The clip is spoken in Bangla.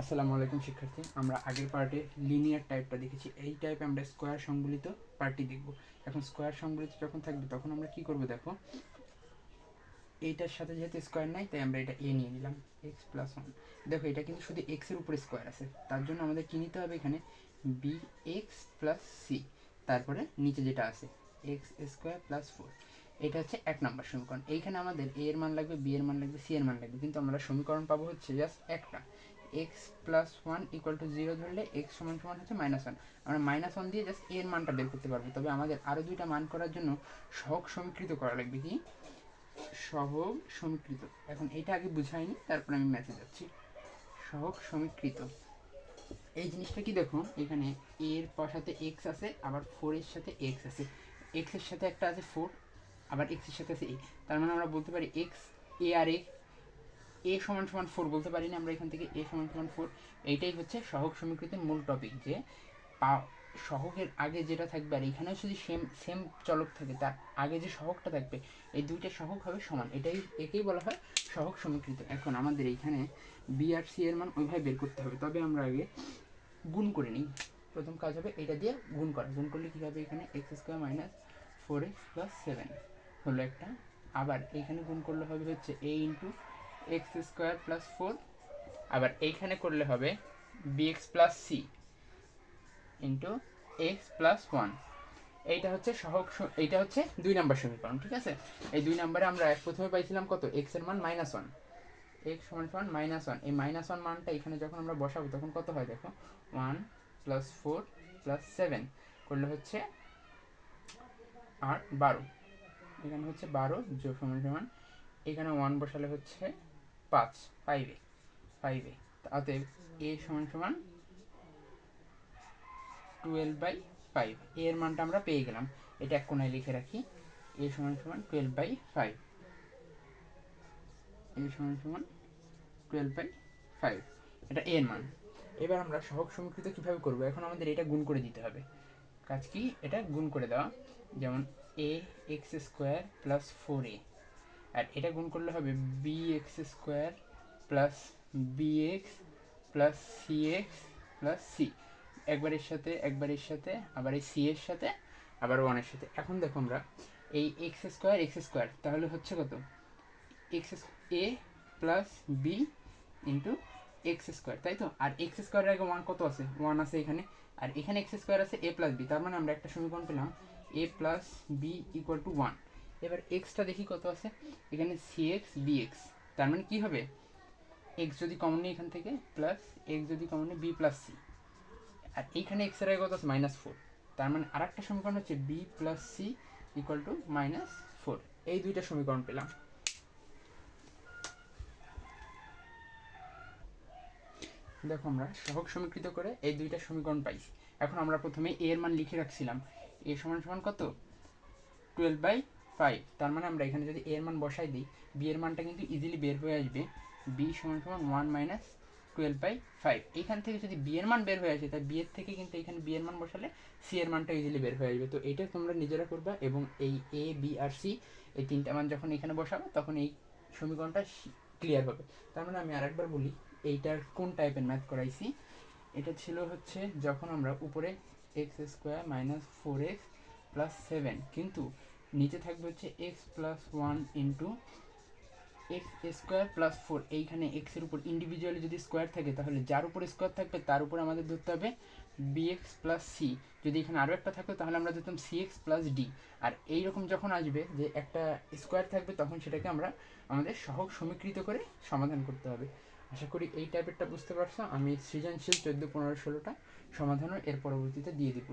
আসসালামু আলাইকুম, শিক্ষার্থী। আমরা আগের পার্টে লিনিয়ার টাইপটা দেখেছি। এই টাইপে আমরা স্কোয়ার সংবলিত পার্টি দেখব। এখন স্কোয়ার সংবলিত যখন থাকবে, তখন আমরা কি করব দেখো? এইটার সাথে যেহেতু স্কোয়ার নাই, তাই আমরা এটা এ নিয়ে নিলাম। এক্স প্লাস ওয়ান দেখো, এটা কিন্তু শুধু এক্সের উপরে স্কোয়ার আছে। তার জন্য আমাদের কী নিতে হবে এখানে? বি এক্স প্লাস সি তারপরে নিচে যেটা আছে এক্স স্কোয়ার প্লাস ফোর এটা হচ্ছে এক নম্বর সমীকরণ। এইখানে আমাদের এ এর মান লাগবে বি এর মান লাগবে সি এর মান লাগবে। কিন্তু আমরা সমীকরণ পাবো হচ্ছে জাস্ট একটা। X plus one equal to zero ধরলে এক্স সমান সমান হচ্ছে মাইনাস ওয়ান আমরা মাইনাস ওয়ান দিয়ে জাস্ট এর মানটা বের করতে পারব। তবে আমাদের আরও দুইটা মান করার জন্য সহগ সমীকৃত করা লাগবে কি? সহগ সমীকৃত। এখন এটা আগে বুঝাইনি, তারপর আমি ম্যাথে যাচ্ছি। সহগ সমীকৃত। এই জিনিসটা কি দেখুন এখানে এর সাথে এক্স আছে, আবার ফোর এর সাথে এক্স আছে। এক্সের সাথে একটা আছে ফোর আবার এক্সের সাথে আছে এ তার মানে আমরা বলতে পারি এক্স এ আর এ এ সমান সমান ফোর বলতে পারি না, আমরা এখান থেকে এ সমান সমান ফোর এইটাই হচ্ছে সহগ সমীকৃতের মূল টপিক যে পা, সহগের আগে যেটা থাকবে আর এখানেও যদি সেম সেম চলক থাকে, তার আগে যে সহগটা থাকবে, এই দুইটা সহগ হবে সমান। এটাই, একেই বলা হয় সহগ সমীকৃত। এখন আমাদের এইখানে বি আর সি এর মান ওইভাবে বের করতে হবে। তবে আমরা আগে গুণ করে নিই। প্রথম কাজ হবে এটা দিয়ে গুণ করা। গুণ করলে কী হবে এখানে? X square minus four x plus seven হলো একটা। আবার এইখানে গুণ করলে হবে হচ্ছে a into x square plus four, আবার এইখানে করলে হবে x plus c into x plus one. এইটা হচ্ছে সহগ এইটা হচ্ছে দুই নাম্বার সমীকরণ, ঠিক আছে? এই দুই নাম্বারে আমরা প্রথমে পাইছিলাম কত? এক্সের মান মাইনাস ওয়ান এক্স সমান সমান মাইনাস ওয়ান এই মাইনাস ওয়ান মানটা এখানে যখন আমরা বসাবো তখন কত হয় দেখো? One plus four plus seven করলে হচ্ছে আট বারো। এখানে হচ্ছে বারো সমান সমান। এখানে ওয়ান বসালে হচ্ছে পাঁচ ফাইভে ফাইভে অতএব এ সমান সমান টুয়েলভ বাই ফাইভ এর মানটা আমরা পেয়ে গেলাম। এটা এক কোনায় লিখে রাখি। এ সমান সমান টুয়েলভ বাই ফাইভ এ সমান সমান টুয়েলভ বাই ফাইভ এটা এর মান। এবার আমরা সহগ সমীকৃত কীভাবে করব? এখন আমাদের এটা গুণ করে দিতে হবে। কাজ কি? এটা গুণ করে দেওয়া। যেমন a x square plus four a আর এটা গুণ করলে হবে b x square plus b x plus c x plus c একবারের সাথে একবারের সাথে, আবার এই সি এর সাথে, আবার ওয়ানের সাথে। এখন দেখো আমরা এই এক্স স্কোয়ার এক্স স্কোয়ার তাহলে হচ্ছে কত? X a plus b into x square তাই তো? আর এক্স স্কোয়ারের আগে ওয়ান কত আছে? ওয়ান আছে এখানে। আর এখানে এক্স স্কোয়ার আছে এ প্লাস বি তার মানে আমরা একটা সমীকরণ পেলাম a plus b equal to one এবার এক্সটা দেখি কত আছে? এখানে সি এক্স বি এক্স তার মানে কী হবে? এক্স যদি কমন নিই এখান থেকে প্লাস এক্স যদি কমন নিই বি প্লাস সি আর এইখানে এক্সের কত আছে? মাইনাস ফোর তার মানে আর একটা সমীকরণ হচ্ছে b plus c equal to minus four এই দুইটা সমীকরণ পেলাম। দেখো আমরা সহগ সমীকৃত করে এই দুইটা সমীকরণ পাইছি। এখন আমরা প্রথমে এর মান লিখে রাখছিলাম। এ সমান সমান কত? টুয়েলভ বাই ফাইভ তার মানে আমরা এখানে যদি এর মান বসাই দিই বি এর মানটা কিন্তু ইজিলি বের হয়ে আসবে বি সমান সমান one minus twelve by five এইখান থেকে যদি বি এর মান বের হয়ে আসে তাই বি এর থেকে কিন্তু এখানে বি এর মান বসালে সি এর মানটা ইজিলি বের হয়ে আসবে। তো এইটা তোমরা নিজেরা করবা এবং এই এ বি আর সি এই তিনটা মান যখন এখানে বসাবো, তখন এই সমীকরণটা ক্লিয়ার হবে। তার মানে আমি আরেকবার বলি, এইটার কোন টাইপের ম্যাথ করাইছি? এটা ছিল হচ্ছে যখন আমরা উপরে x square minus four x plus seven কিন্তু নিচে থাকবে হচ্ছে x plus one into x square plus four এইখানে এক্সের উপর ইন্ডিভিজুয়ালি যদি স্কোয়ার থাকে, তাহলে যার উপর স্কোয়ার থাকবে, তার উপর আমাদের ধরতে হবে বি এক্স প্লাস সি যদি এখানে আরও একটা থাকতো তাহলে আমরা ধরতাম সি এক্স প্লাস ডি আর এইরকম যখন আসবে যে একটা স্কোয়ার থাকবে, তখন সেটাকে আমরা আমাদের সহগ সমীকৃত করে সমাধান করতে হবে। আশা করি এই টাইপেরটা বুঝতে পারছ। আমি সৃজনশীল চোদ্দ, পনেরো, ষোলোটা সমাধানও এর পরবর্তীতে দিয়ে দিব।